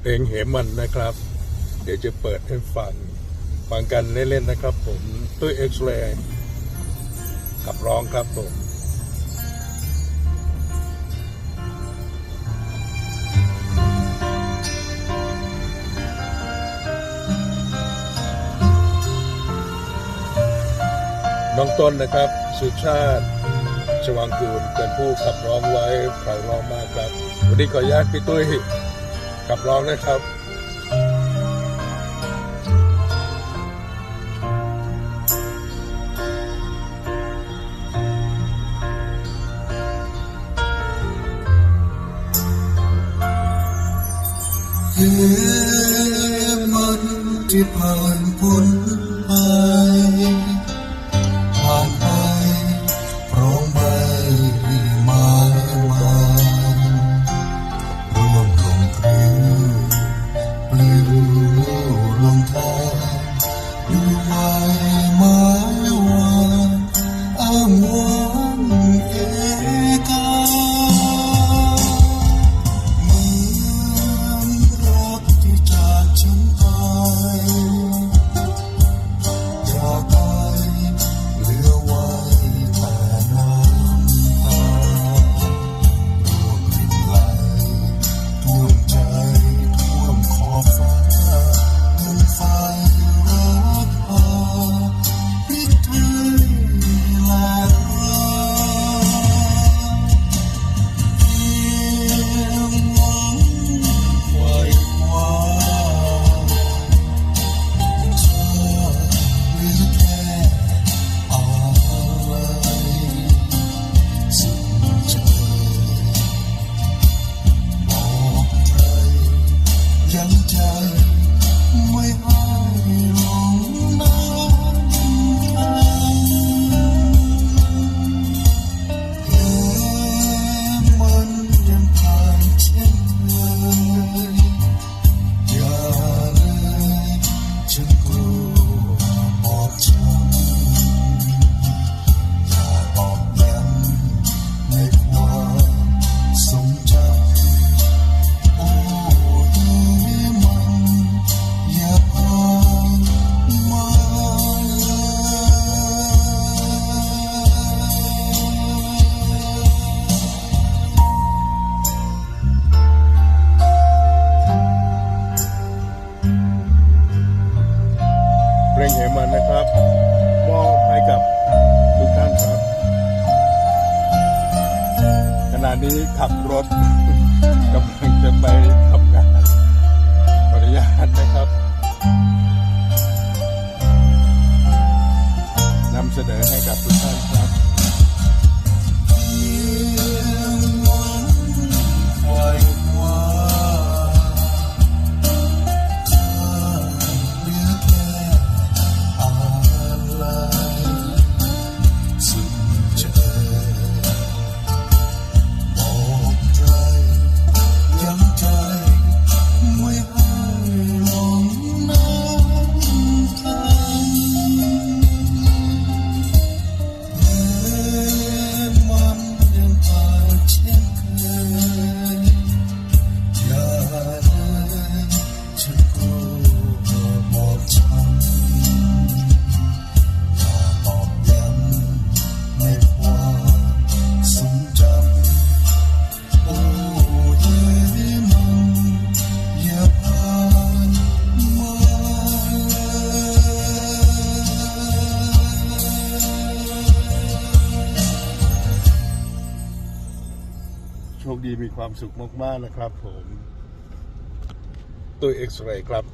เพลงเหมันนะครับ เดี๋ยวจะเปิดให้ฟัง ฟังกันเล่นๆนะครับผมตุ้ยเอ็กซ์เรย์ขับร้องครับผมน้องต้นนะครับ สุชาติชวังกูลเป็นผู้ขับร้องไว้ไพเราะมากครับ วันนี้ขออนุญาตพี่ตุ้ย ขับร้องนะครับเห็นมันที่ผ่านพ้นไป ยังใจไม่ เพลงเหมันนะครับมอบให้กับทุกท่านครับ ขณะนี้ขับรถกำลังจะไปทำงานขออนุญาตนะครับ โชคดีมีความสุขมาก ๆ นะครับผม ตัวเอ็กซเรย์ครับ